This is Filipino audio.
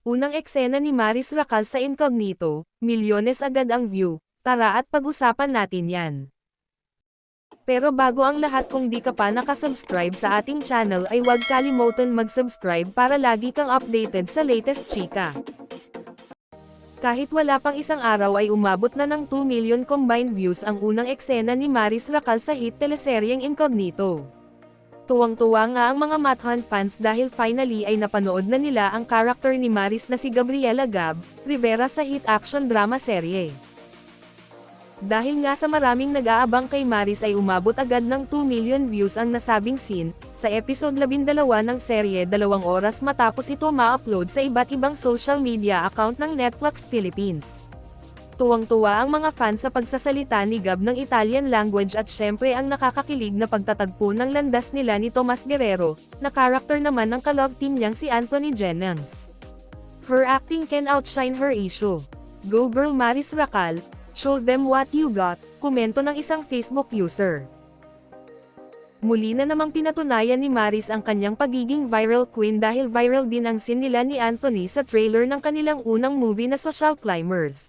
Unang eksena ni Maris Racal sa Incognito, milyones agad ang view, tara at pag-usapan natin yan. Pero bago ang lahat kung di ka pa nakasubscribe sa ating channel ay huwag kalimutan mag-subscribe para lagi kang updated sa latest chika. Kahit wala pang isang araw ay umabot na ng 2 million combined views ang unang eksena ni Maris Racal sa hit teleseryeng Incognito. Tuwang-tuwa nga ang mga Mathuan fans dahil finally ay napanood na nila ang karakter ni Maris na si Gabriela Gab, Rivera sa hit action drama serye. Dahil nga sa maraming nag-aabang kay Maris ay umabot agad ng 2 million views ang nasabing scene, sa episode 12 ng serye dalawang oras matapos ito ma-upload sa iba't ibang social media account ng Netflix Philippines. Tuwang-tuwa ang mga fans sa pagsasalita ni Gab ng Italian language at syempre ang nakakakilig na pagtatagpo ng landas nila ni Tomas Guerrero, na karakter naman ng kalog team niyang si Anthony Jennings. Her acting can outshine her issue. Go girl Maris Racal, show them what you got, komento ng isang Facebook user. Muli na namang pinatunayan ni Maris ang kanyang pagiging viral queen dahil viral din ang scene nila ni Anthony sa trailer ng kanilang unang movie na Social Climbers.